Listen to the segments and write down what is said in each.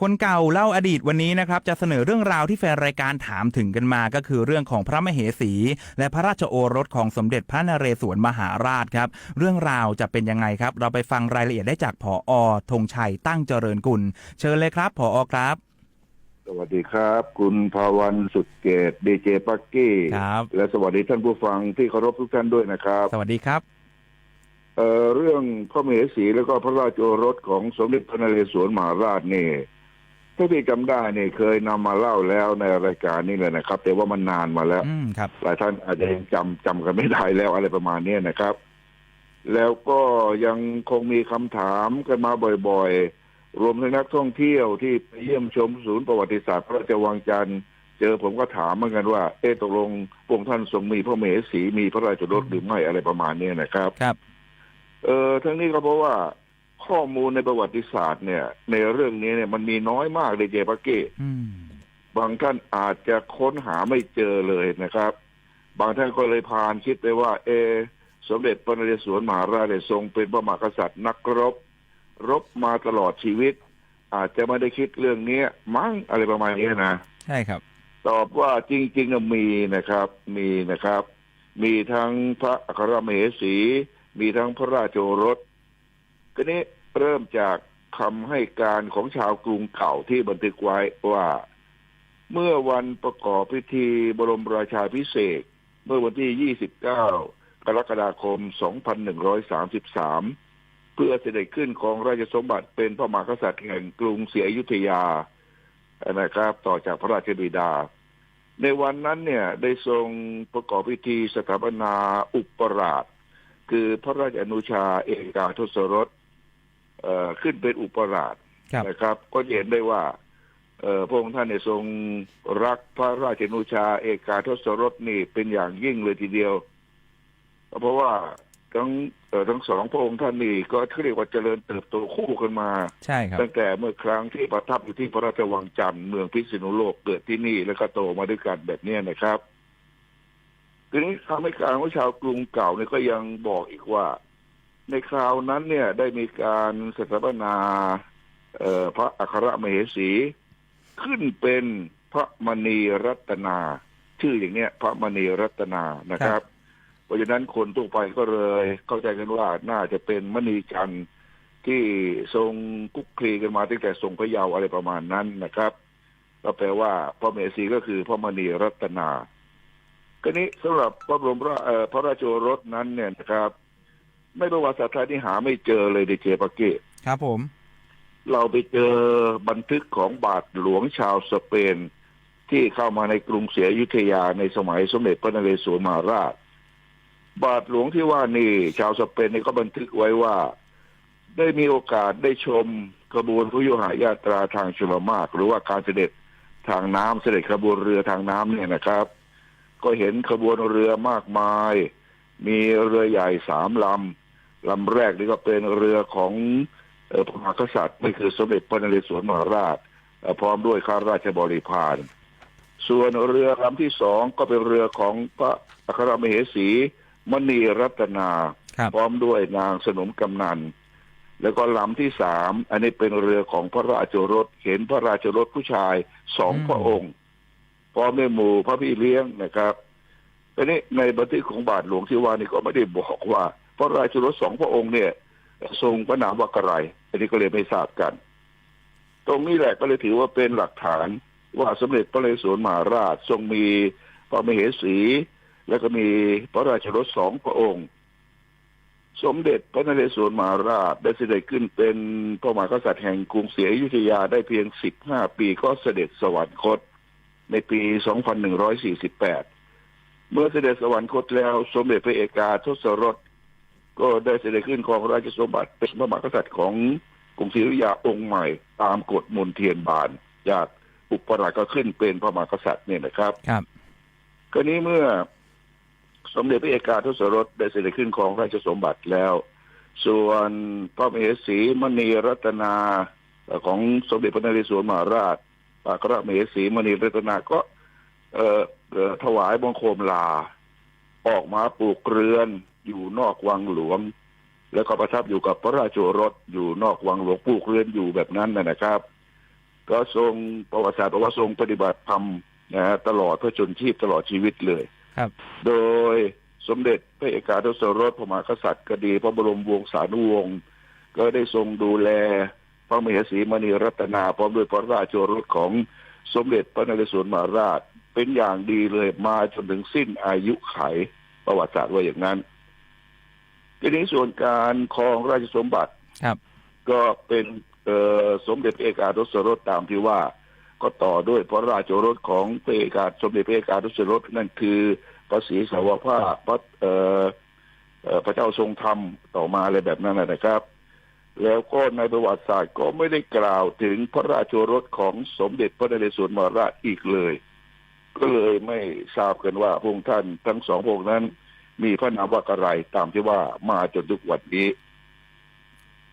คนเก่าเล่าอดีตวันนี้นะครับจะเสนอเรื่องราวที่แฟนรายการถามถึงกันมาก็คือเรื่องของพระมเหสี และพระราชโอรสของสมเด็จพระนเรศวรมหาราชครับเรื่องราวจะเป็นยังไงครับ เราไปฟังรายละเอียดได้จากผอธงชัยตั้งเจริญกุล เชิญเลยครับผอครับ สวัสดีครับ คุณภาวันสุดเกตดีเจปักกี้ครับและสวัสดีท่านผู้ฟังที่เคารพทุกท่านด้วยนะครับ สวัสดีครับเอ่อเรื่องพระมเหสีแล้วก็พระราชโอรสของสมเด็จพระนเรศวรมหาราชนี่ ถ้าที่จำได้เนี่ยเคยนำมาเล่าแล้วในรายการนี้เลยนะครับ แต่ว่ามันนานมาแล้ว อืมครับ หลายท่านอาจจะยังจำจำกันไม่ได้แล้วอะไรประมาณเนี้ยนะครับ แล้วก็ยังคงมีคำถามกันมาบ่อยๆ รวมทั้งนักท่องเที่ยวที่ไปเยี่ยมชมศูนย์ประวัติศาสตร์พระราชวังจันทร์เจอผมก็ถามเหมือนกันว่า เอ๊ะตกลงพระองค์ท่านทรงมีพระมเหสีมีพระราชโอรสหรือไม่อะไรประมาณเนี้ยนะครับ ครับ เออทั้งนี้ก็เพราะว่า ข้อมูลในประวัติศาสตร์เนี่ย ในเรื่องนี้เนี่ยมันมีน้อยมากเลยเจปักเก้อืมบางท่านอาจจะค้นหาไม่เจอเลยนะครับ บางท่านก็เลยพานคิดไปว่า เออสมเด็จพระนเรศวรมหาราชเนี่ยทรงเป็นพระมหากษัตริย์นักรบ รบมาตลอดชีวิต อาจจะไม่ได้คิดเรื่องนี้มั้งอะไรประมาณนี้นะใช่ครับ ตอบว่าจริงๆน่ะมีนะครับ มีนะครับ มีทั้งพระอัครมเหสี มีทั้งพระราชโอรส ก็นี้เริ่มจากคำให้การของชาวกรุงเก่าที่บันทึกไว้ว่า เมื่อวันประกอบพิธีบรมราชาพิเศษ เมื่อวันที่ 29 กรกฎาคม 2133 เพื่อเสด็จขึ้นของราชสมบัติเป็นพระมหากษัตริย์แห่งกรุงศรีอยุธยานะครับ ต่อจากพระราชบิดา ในวันนั้นเนี่ยได้ทรงประกอบพิธีสถาปนาอุปราช คือพระราชอนุชาเอกาทศรส ขึ้นเป็นอุปราชครับนะครับ ก็เห็นได้ว่าเอ่อพระองค์ท่านเนี่ยทรงรักพระราชอนุชา เอกาทศรสนี่เป็นอย่างยิ่งเลยทีเดียว เพราะว่าทั้งเอ่อทั้งสองพระองค์ท่านนี่ก็เรียกว่าเจริญเติบโตคู่กันมาใช่ครับตั้งแต่เมื่อครั้งที่ประทับอยู่ที่พระราชวังจันทร์เมืองพิษณุโลกเกิดที่นี่แล้วก็โตมาด้วยกันแบบเนี้ยนะครับทีนี้คำให้การของชาวกรุงเก่าเนี่ยก็ยังบอกอีกว่า ในคราวนั้นเนี่ยได้มีการสถาปนาเอ่อพระอัครมเหสี ขึ้นเป็นพระมณีรัตนา ชื่ออย่างเนี้ย พระมณีรัตนานะครับ เพราะฉะนั้นคนทั่วไปก็เลย เข้าใจกันว่าน่าจะเป็นมณีจันทร์ที่ทรงคุกคลีกันมาตั้งแต่ทรงพระเยาว์อะไรประมาณนั้นนะครับ ก็แปลว่าพระเมสีก็คือพระมณีรัตนาก็นี้สำหรับพระบรมราเอ่อพระราชโอรสนั้นเนี่ยนะครับ ไม่ประวัติศาสตร์ไทยที่หาไม่เจอเลยในเจปาเกตครับผม เราไปเจอบันทึกของบาทหลวงชาวสเปน ที่เข้ามาในกรุงศรีอยุธยาในสมัยสมเด็จพระนเรศวรมหาราช บาทหลวงที่ว่านี่ ชาวสเปนนี่ก็บันทึกไว้ว่า ได้มีโอกาสได้ชมขบวนพระยุหายาตราทางชลมาก หรือว่าการเสด็จทางน้ำเสด็จขบวนเรือทางน้ำเนี่ยนะครับ ก็เห็นขบวนเรือมากมาย มีเรือใหญ่สามลำ ลำแรกนี่ก็เป็นเรือของเอ่อพระมหากษัตริย์ไม่คือสมเด็จพระนเรศวรมหาราชเอ่อพร้อมด้วยข้าราชบริพารส่วนเรือลำที่สองก็เป็นเรือของพระอัครมเหสีมณีรัตนาครับพร้อมด้วยนางสนมกำนัน แล้วก็ลำที่สามอันนี้เป็นเรือของพระราชโอรสเห็นพระราชโอรสผู้ชายสองอืมพระองค์พร้อมด้วยหมู่พระพี่เลี้ยงนะครับทีนี้ในบันทึกของบาทหลวงที่ว่านี่ก็ไม่ได้บอกว่า พระราชโรสสองพระองค์เนี่ยทรงพระนามว่าอะไร อันนี้ก็เลยไม่ทราบกัน ตรงนี้แหละก็เลยถือว่าเป็นหลักฐานว่าสมเด็จพระนเรศวรมหาราชทรงมีพระมเหสี แล้วก็มีพระราชโรสสองพระองค์ สมเด็จพระนเรศวรมหาราชได้เสด็จขึ้นเป็นพระมหากษัตริย์แห่งกรุงศรีอยุธยาได้เพียง15ปีก็เสด็จสวรรคต ในปี2148เมื่อเสด็จสวรรคตแล้ว สมเด็จพระเอกาทศรส ก็ได้เสด็จขึ้นครองราชสมบัติเป็นพระมหากษัตริย์ของกรุงศรีอยุธยาองค์ใหม่ ตามกฎมนเทียนบาน จากอุปราชก็ขึ้นเป็นพระมหากษัตริย์เนี่ยนะครับครับกรณีเมื่อสมเด็จพระเอกาทศรสได้เสด็จขึ้นของราชสมบัติแล้ว ส่วนพระมเหสีมณีรัตนาของสมเด็จพระนเรศวรมหาราชพระมเหสีมณีรัตนาก็ เอ่อเอ่อถวายบังคมลา ออกมาปลูกเรือน อยู่นอกวังหลวง แล้วก็ประทับอยู่กับพระราชโอรสอยู่นอกวังหลวงปลูกเรือนอยู่แบบนั้นนะนะครับ ก็ทรงประวัติศาสตร์บอกว่าทรงปฏิบัติธรรมนะฮะตลอดเพื่อจนชีพตลอดชีวิตเลยครับ โดยสมเด็จพระเอกาทศรสพระมหากษัตริย์ก็ดี พระบรมวงศานุวงศ์ก็ได้ทรงดูแลพระมเหสีมณีรัตนาพร้อมด้วยพระราชโอรสของสมเด็จพระนเรศวรมหาราช เป็นอย่างดีเลยมาจนถึงสิ้นอายุไขประวัติศาสตร์ว่าอย่างนั้น ทีนี้ส่วนการครองราชสมบัติครับ ก็เป็นเอ่อสมเด็จพระเอกาทศรสตามที่ว่า ก็ต่อด้วยพระราชโอรสของพระเอกาสมเด็จพระเอกาทศรสนั่นคือพระศรีสาวภาพพระเอ่อเอ่อพระเจ้าทรงธรรมต่อมาอะไรแบบนั้นนะนะครับ แล้วก็ในประวัติศาสตร์ก็ไม่ได้กล่าวถึงพระราชโอรสของสมเด็จพระนเรศวรมหาราชอีกเลย ก็เลยไม่ทราบกันว่าพระองค์ท่านทั้งสองพระองค์นั้น มีพระนามว่าอะไรตามที่ว่ามาจนทุกวันนี้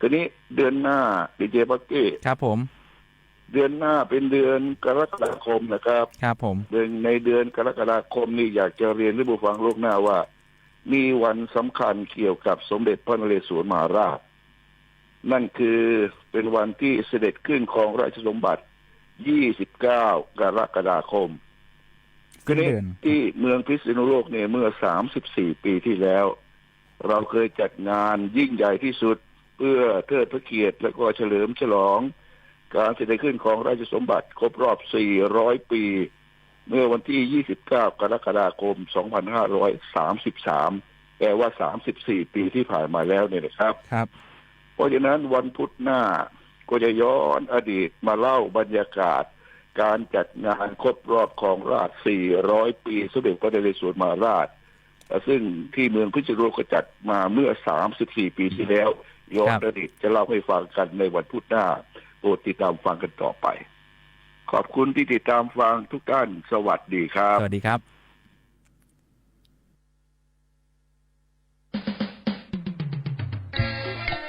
ทีนี้เดือนหน้าดีเจบักกี้ครับผม เดือนหน้าเป็นเดือนกรกฎาคมนะครับ ครับผมเดือนในเดือนกรกฎาคมนี่อยากจะเรียนให้ผู้ฟังลูกหน้าว่า มีวันสำคัญเกี่ยวกับสมเด็จพระนเรศวรมหาราช นั่นคือเป็นวันที่เสด็จขึ้นของราชสมบัติ 29 กรกฎาคม สิ้นนี้เดือนที่เมืองพิษณุโลกเนี่ยเมื่อ34ปีที่แล้ว เราเคยจัดงานยิ่งใหญ่ที่สุดเพื่อเทิดพระเกียรติและก็เฉลิมฉลอง การเสด็จขึ้นของราชสมบัติครบรอบ 400 ปี เมื่อวันที่ 29 กรกฎาคม 2533 แปลว่า 34 ปีที่ผ่านมาแล้วเนี่ยนะครับครับ เพราะฉะนั้นวันพุธหน้าก็จะย้อนอดีตมาเล่าบรรยากาศ การจัดงานครบรอบของราช 400 ปีสมเด็จพระนเรศวรมหาราช ซึ่งที่เมืองพิจิตรโลกก็จัดมาเมื่อ 34 ปีที่แล้วย้อนครับอดีตจะเล่าให้ฟังกันในวันพุธหน้าโปรดติดตามฟังกันต่อไป ขอบคุณที่ติดตามฟังทุกท่านสวัสดีครับ สวัสดีครับ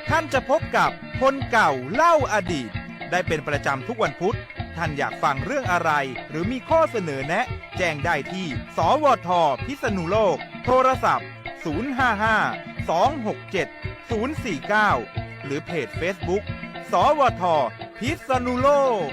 ท่านจะพบกับคนเก่าเล่าอดีต ได้เป็นประจำทุกวันพุธ ท่านอยากฟังเรื่องอะไร หรือมีข้อเสนอแนะ แจ้งได้ที่ สวท พิษณุโลก โทรศัพท์ 055 267 049 หรือเพจ Facebook สวท พิษณุโลก